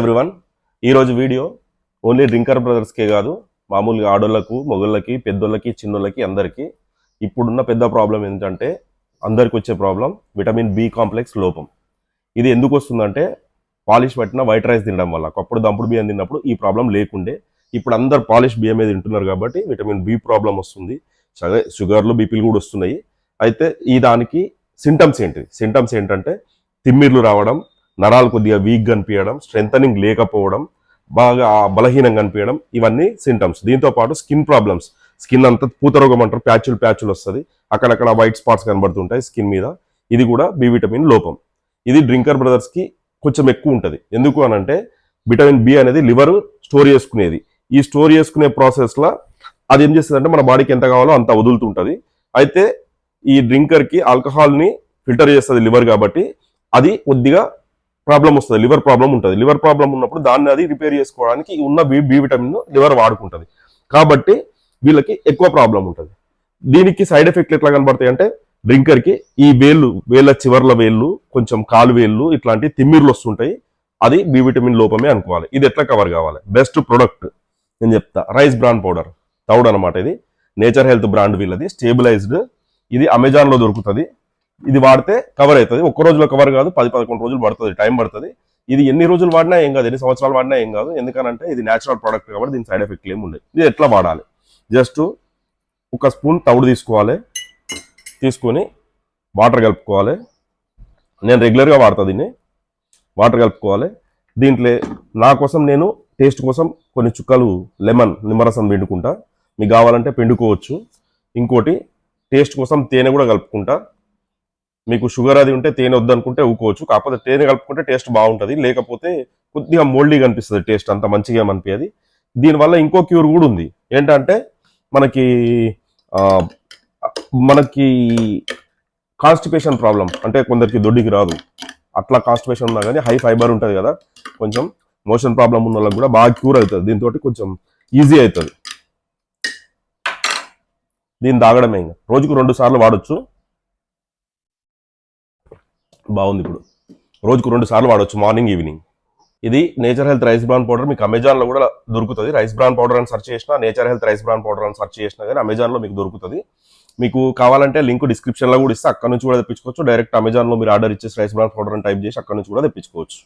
Everyone ఈరోజు video only drinker బ్రదర్స్కే కాదు మామూలుగా ఆడోళ్ళకు మొగోళ్ళకి పెద్దోళ్ళకి చిన్నోళ్ళకి అందరికీ ఇప్పుడున్న పెద్ద ప్రాబ్లం ఏంటంటే అందరికి వచ్చే ప్రాబ్లం విటమిన్ బి కాంప్లెక్స్ లోపం. ఇది ఎందుకు వస్తుందంటే పాలిష్ పట్టిన వైట్ రైస్ తినడం వల్ల. ఒకప్పుడు దంపుడు బియ్యం తిన్నప్పుడు ఈ ప్రాబ్లం లేకుండే. ఇప్పుడు అందరు పాలిష్ బియ్యమే తింటున్నారు కాబట్టి విటమిన్ బి ప్రాబ్లం వస్తుంది. షుగర్లు బీపీలు కూడా వస్తున్నాయి. అయితే ఈ దానికి సింటమ్స్ ఏంటి? సింటమ్స్ ఏంటంటే తిమ్మిర్లు రావడం నరాలు కొద్దిగా వీక్ కనిపించడం స్ట్రెంథనింగ్ లేకపోవడం బాగా బలహీనంగా కనిపించడం ఇవన్నీ సింటమ్స్ దీంతో పాటు స్కిన్ ప్రాబ్లమ్స్ స్కిన్ అంతా పూతరోగం అంటారు ప్యాచులు ప్యాచులు వస్తుంది. అక్కడక్కడ వైట్ స్పాట్స్ కనబడుతుంటాయి స్కిన్ మీద. ఇది కూడా బి విటమిన్ లోపం. ఇది డ్రింకర్ బ్రదర్స్కి కొంచెం ఎక్కువ ఉంటుంది. ఎందుకు అని అంటే విటమిన్ బి అనేది లివర్ స్టోర్ చేసుకునేది. ఈ స్టోర్ చేసుకునే ప్రాసెస్లో అది ఏం చేస్తుంది అంటే మన బాడీకి ఎంత కావాలో అంత వదులుతుంటుంది. అయితే ఈ డ్రింకర్కి ఆల్కహాల్ని ఫిల్టర్ చేస్తుంది లివర్ కాబట్టి అది కొద్దిగా ప్రాబ్లం వస్తుంది లివర్ ప్రాబ్లం ఉంటుంది. లివర్ ప్రాబ్లం ఉన్నప్పుడు దాన్ని అది రిపేర్ చేసుకోవడానికి ఉన్న బి బి విటమిన్ లివర్ వాడుకుంటుంది. కాబట్టి వీళ్ళకి ఎక్కువ ప్రాబ్లం ఉంటుంది. దీనికి సైడ్ ఎఫెక్ట్లు ఎట్లా కనబడతాయి అంటే డ్రింకర్కి ఈ వేళ్ళు వేళ్ళ చివర్ల వేళ్ళు కొంచెం కాలు వేళ్ళు ఇట్లాంటి తిమ్మిర్లు వస్తుంటాయి. అది బి విటమిన్ లోపమే అనుకోవాలి. ఇది ఎట్లా కవర్ కావాలి? Best product. నేను చెప్తా. Rice bran powder. తౌడ్ అనమాట ఇది. నేచర్ హెల్త్ బ్రాండ్ వీళ్ళది. స్టేబిలైజ్డ్. ఇది అమెజాన్లో దొరుకుతుంది. ఇది వాడితే కవర్ అవుతుంది. ఒక్క రోజులో కవర్ కాదు పది పదకొండు రోజులు పడుతుంది టైం పడుతుంది. ఇది ఎన్ని రోజులు వాడినా ఏం కాదు ఎన్ని సంవత్సరాలు వాడినా ఏం కాదు. ఎందుకనంటే ఇది న్యాచురల్ ప్రోడక్ట్ కాబట్టి దీని సైడ్ ఎఫెక్ట్ ఏమి ఉండదు. ఇది ఎట్లా వాడాలి? జస్ట్ ఒక స్పూన్ తౌడు తీసుకోవాలి. తీసుకొని వాటర్ కలుపుకోవాలి. నేను రెగ్యులర్గా వాడతా దీన్ని. వాటర్ కలుపుకోవాలి. దీంట్లో నా కోసం నేను టేస్ట్ కోసం కొన్ని చుక్కలు లెమన్ నిమ్మరసం పిండుకుంటా. మీకు కావాలంటే పిండుకోవచ్చు. ఇంకోటి టేస్ట్ కోసం తేనె కూడా కలుపుకుంటా. మీకు షుగర్ అది ఉంటే తేనె వద్దనుకుంటే ఊకోవచ్చు. కాకపోతే తేనె కలుపుకుంటే టేస్ట్ బాగుంటుంది. లేకపోతే కొద్దిగా మోల్డీగా అనిపిస్తుంది టేస్ట్. అంత మంచిగా అనిపించేది దీనివల్ల ఇంకో క్యూర్ కూడా ఉంది. ఏంటంటే మనకి మనకి కాన్స్టిపేషన్ ప్రాబ్లం. అంటే కొందరికి దొడ్డికి రాదు. అట్లా కాన్స్టిపేషన్ ఉన్నా కానీ హై ఫైబర్ ఉంటుంది కదా. కొంచెం మోషన్ ప్రాబ్లం ఉన్న వాళ్ళకి కూడా బాగా క్యూర్ అవుతుంది. దీంతో కొంచెం ఈజీ అవుతుంది. దీన్ని తాగడమే ఇంకా. రోజుకు రెండు సార్లు వాడొచ్చు. బాగుంది ఇప్పుడు. రోజుకు రెండు సార్లు వాడొచ్చు మార్నింగ్ ఈవినింగ్ ఇది nature health rice bran powder మీకు అమెజాన్లో కూడా దొరుకుతుంది. రైస్ బ్రాన్ పౌడర్ అని సెర్చ్ చేసినా nature health rice bran powder అని సెర్చ్ చేసినా కానీ అమెజాన్లో మీకు దొరుకుతుంది. మీకు కావాలంటే లింక్ డిస్క్రిప్షన్లో కూడా ఇస్తే అక్కడ నుంచి కూడా తెప్పించుకోవచ్చు. డైరెక్ట్ అమెజాన్లో మీరు ఆర్డర్ ఇచ్చేసి రైస్ బ్రాన్ పౌడర్ అని టైప్ చేసి అక్కడ నుంచి కూడా తెప్పించుకోవచ్చు.